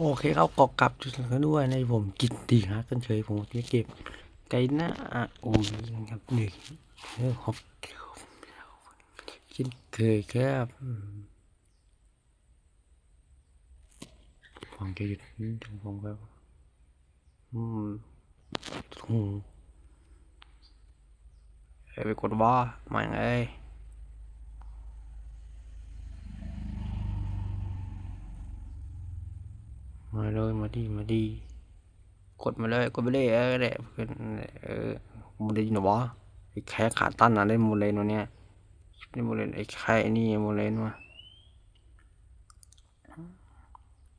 โอเคครับก็กลับจุดกันด้วยในผมกิตติฮะกันเฉยผมจะเก็บไก่หน้าอะโอ้ยครับหนึ่งเออครับกินเคยครับฟังจะหยุดนิดนึงผมครับอืมหูเอ้ยไปกดว่าไม่ง มาเลยมาดีมาดี กดมาเลยกดไปเลยเออแหละเพื่อนเออโมเลนหรอวะไอ้แค่ขาตั้นนะได้โมเลนวะเนี่ยได้โมเลนไอ้แค่นี่โมเลนวะ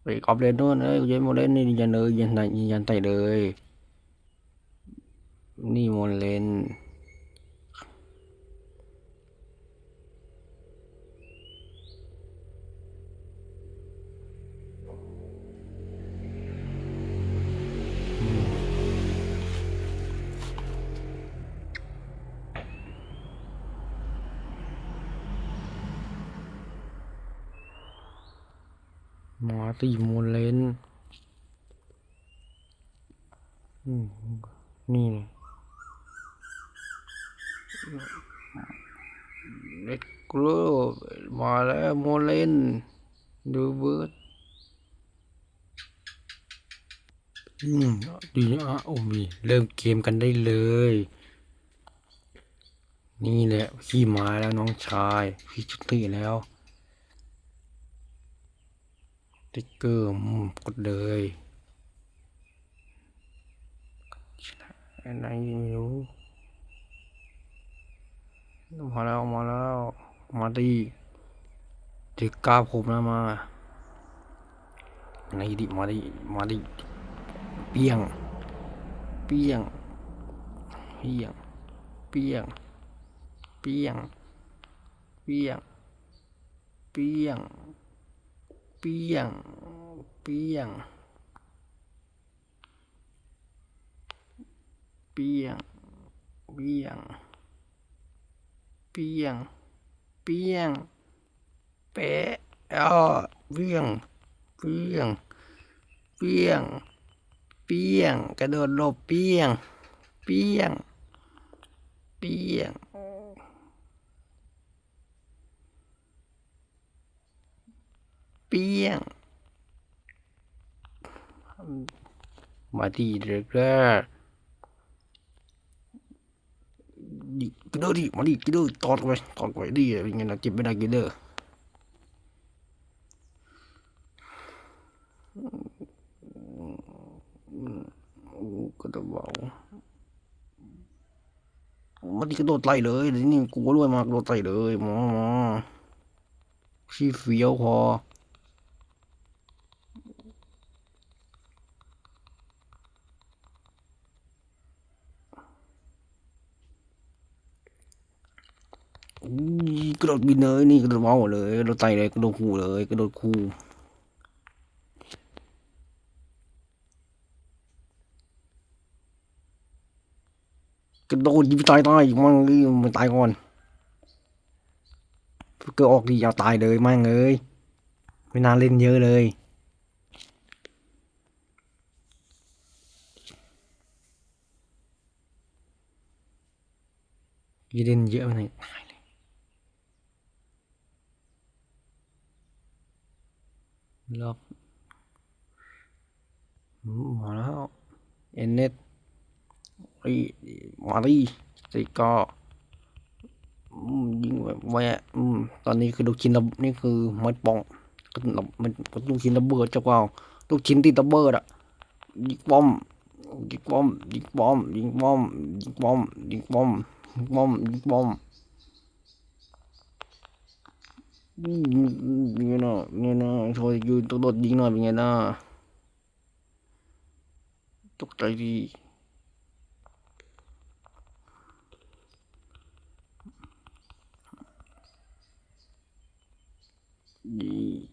ไปกอบเลนนู่นเอ้ยกูจะโมเลนนี่ยันเลยยันไหนยันไตเลย นี่โมเลน ตีโมเลนนี่นี่เล็กกลูมาแล้วโมเลนดูเบิร์ดอืมดีอะโอ้ยเริ่มเกมกันได้เลย นี่แหละพี่มาแล้วน้องชาย พี่จุติแล้ว ติ๊กเกอร์อืมกดเลยอะไรไม่รู้มาแล้วมาแล้วมาดีเด็กกล้าผมนะมาไหนดิมาดิมาดิเปียง เปียง เปียง เปียง เปียง เปียง เปียง เปี้ยง เปี้ยง เปี้ยง เปี้ยง เปี้ยง เปี้ยง เป๊ะอ้อเปี้ยง เปี้ยง เปี้ยง เปี้ยง กระโดดหลบเปี้ยง เปี้ยง เปี้ยง เปี้ยง มาดีเด็กแรกดิกระโดดดิมาดิกระโดดตอดไว้ตอดไว้ดิเป็นไงนะเก็บไม่ได้กินเด้อก็จะเบามาดิกระโดดไล่เลยนี่กูก็รวยมากโดดไล่เลยหมอหมอชี้เฟี้ยวพอย กระโดดบินเลยนี่กระโดดเมาเลยกระโดดไตเลยกระโดดคู่เลยกระโดดคู่กระโดดยิงตายตายมั่งเลยมันตายก่อนเกิดออกดีเอาตายเลยมั่งเอ้ยไม่น่าเล่นเยอะเลยยี่เล่นเยอะไปหน่อยตายเลยรอบอืมาแล้วเอ็นเน็ตไอมาดิสิกอยิงแบบแวะตอนนี้คือลูกชิ้นระนี่คือมัดปองก็ระมันก็ลูกชิ้นระเบิดจ้าเปล่าลูกชิ้นที่ระเบิดอะยิงบอมยิงบอมยิงบอมยิงบอมยิงบอมยิงบอมยิงบอมยิงบอม như nó như nó thôi cứ tôi đột đi nó bị nghe nó tục tại vì đi.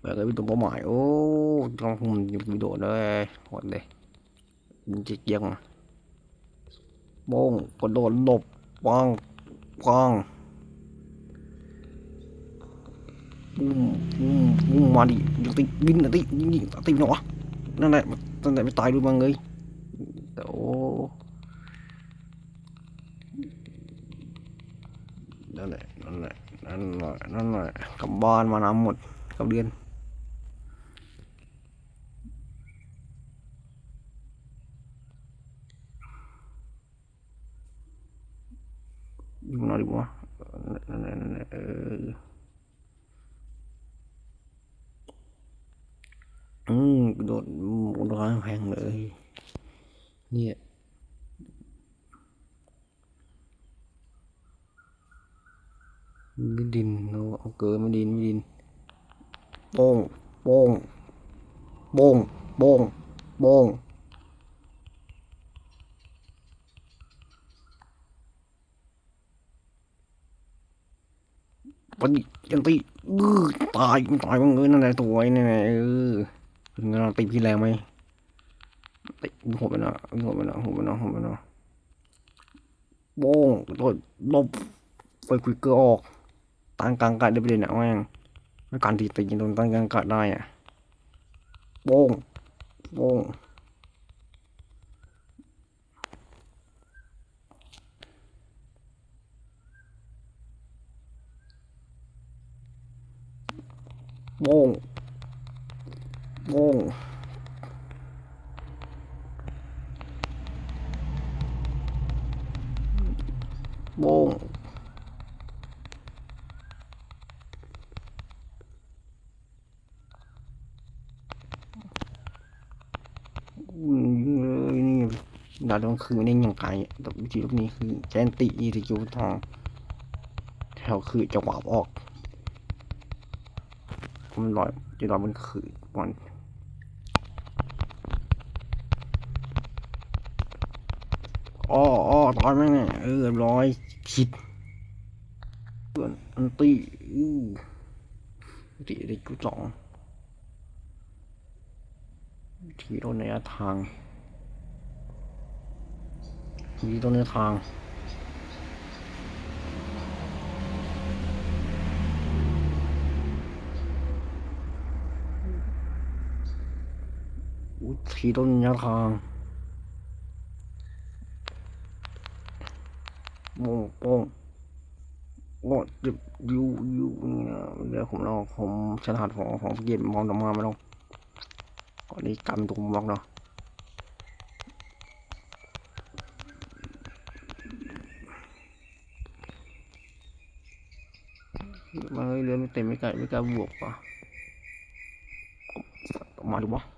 แบบนี้เป็นตัวเป้าหมายโอ้ต้องผมอยู่วิดีโอเลยหมดเลยมันจะยังโป้งกระโดดหล บปังปังปุ้มปุ้มปุ้มมาดิยิงติบินนะติยิงยิ ป้งโป้งโป้งโป้งโป้งปฏิยันตีเออตายตายมันเงยนั่นแหละตัวไอ้นี่นแหละเออเป็นไงเราตีพี่แรงไหมตีหัวไปนะหัวไปนะหัวไปนะหัวไปนะโป้งโดดลบไปคุยเกอร์ออกตั้งกลางกัดได้ไปเลยนะแม่งการตีตีโดนตั้งกลางกัดได้อะโป้งโป้ง โป้งโป้งโป้งดาวดมันคือไม่ได้ยังไงแต่วิธีลูกนี้คือแจนติอีที่คิวทอง แถวคือจะหวาบออก มันลอยจะลอยมันคือมันอ้ออ้อตายไหมเนี่ยเออร้อยคิดเพื่อนอันตีอื้ตีได้กูสองทีโดนในทางทีโดนในทาง อุทีต้นยาทางโป้งโป้งโอ้จิบยูยูนี่นะเดี๋ยวผมลองผมฉลาดของของเกมมองตมาไม่ลงก่อนนี้กำตรงบล็อกเนาะมาเรือไม่เต็มไม่กลไม่กล้าบวกป่ะมาดูวะอือเป็นไงนะเนี่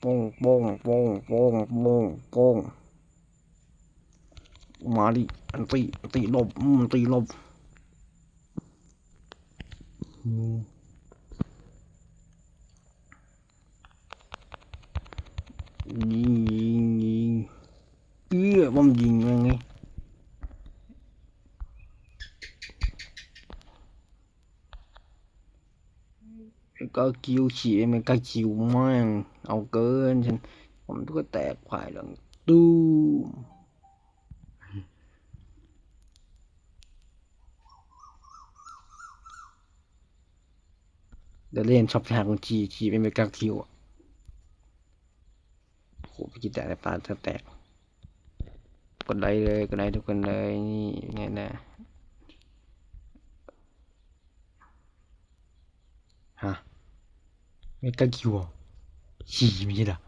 โป้งโป้งโป้งโป้งโป้งโป้งมาดิอันตีอันตีลบอืมอันตีลบยิงยิงยิงเอี้ยบอมยิงยังไง ก็คิวฉีมันก็คิวมากเอาเกินฉันผมก็แตกควายหลังตู้เดี๋ยวเล่นช็อปทางของจีจีเป็นเมกาคิวอะโหไปกิแต่ปลาเธอแตกกดไลค์เลยกดไลค์ทุกคนเลยนี่ไงนะฮะ เมกาคิวอะฉี่ไม่ใช่เหรอ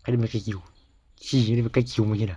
ใครได้เมกาคิวฉี่ไม่ได้เมกาคิวไม่ใช่เหร